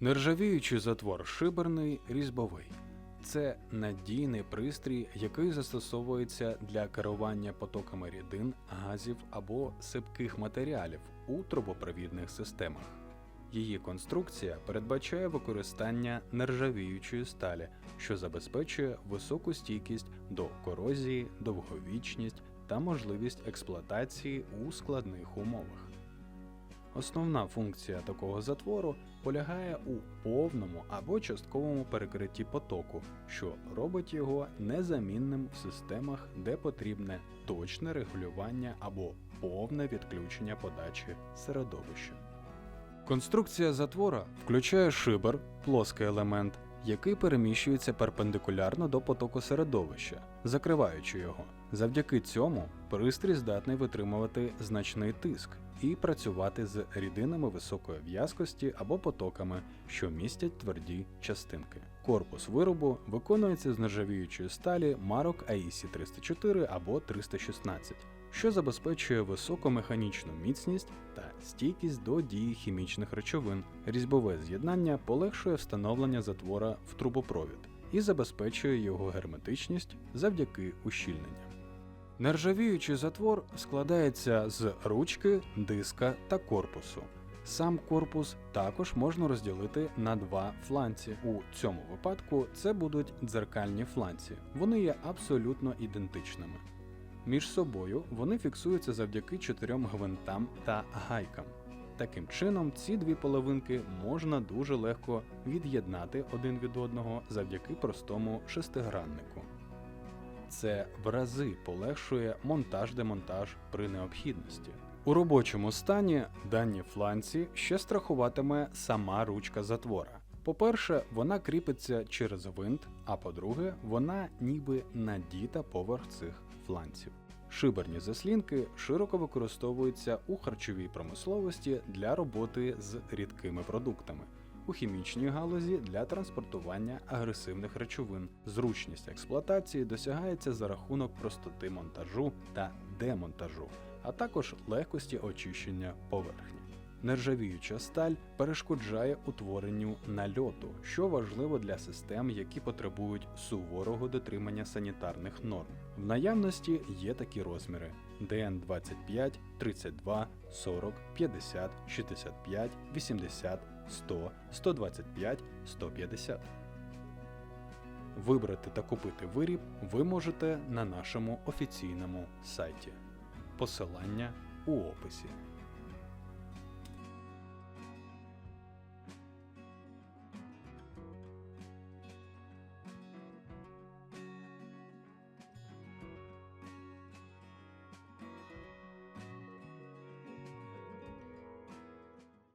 Нержавіючий затвор шиберний різьбовий. Це надійний пристрій, який застосовується для керування потоками рідин, газів або сипких матеріалів у трубопровідних системах. Її конструкція передбачає використання нержавіючої сталі, що забезпечує високу стійкість до корозії, довговічність та можливість експлуатації у складних умовах. Основна функція такого затвору полягає у повному або частковому перекритті потоку, що робить його незамінним в системах, де потрібне точне регулювання або повне відключення подачі середовища. Конструкція затвора включає шибер, плоский елемент, який переміщується перпендикулярно до потоку середовища, закриваючи його. Завдяки цьому пристрій здатний витримувати значний тиск і працювати з рідинами високої в'язкості або потоками, що містять тверді частинки. Корпус виробу виконується з нержавіючої сталі марок AEC 304 або 316 що забезпечує високу механічну міцність та стійкість до дії хімічних речовин. Різьбове з'єднання полегшує встановлення затвора в трубопровід і забезпечує його герметичність завдяки ущільненням. Нержавіючий затвор складається з ручки, диска та корпусу. Сам корпус також можна розділити на два фланці. У цьому випадку це будуть дзеркальні фланці. Вони є абсолютно ідентичними. Між собою вони фіксуються завдяки чотирьом гвинтам та гайкам. Таким чином, ці дві половинки можна дуже легко від'єднати один від одного завдяки простому шестиграннику. Це в рази полегшує монтаж-демонтаж при необхідності. У робочому стані дані фланці ще страхуватиме сама ручка затвора. По-перше, вона кріпиться через винт, а по-друге, вона ніби надіта поверх цих фланців. Шиберні заслінки широко використовуються у харчовій промисловості для роботи з рідкими продуктами, у хімічній галузі для транспортування агресивних речовин. Зручність експлуатації досягається за рахунок простоти монтажу та демонтажу, а також легкості очищення поверхні. Нержавіюча сталь перешкоджає утворенню нальоту, що важливо для систем, які потребують суворого дотримання санітарних норм. В наявності є такі розміри: ДН 25, 32, 40, 50, 65, 80, 100, 125, 150. Вибрати та купити виріб ви можете на нашому офіційному сайті. Посилання у описі.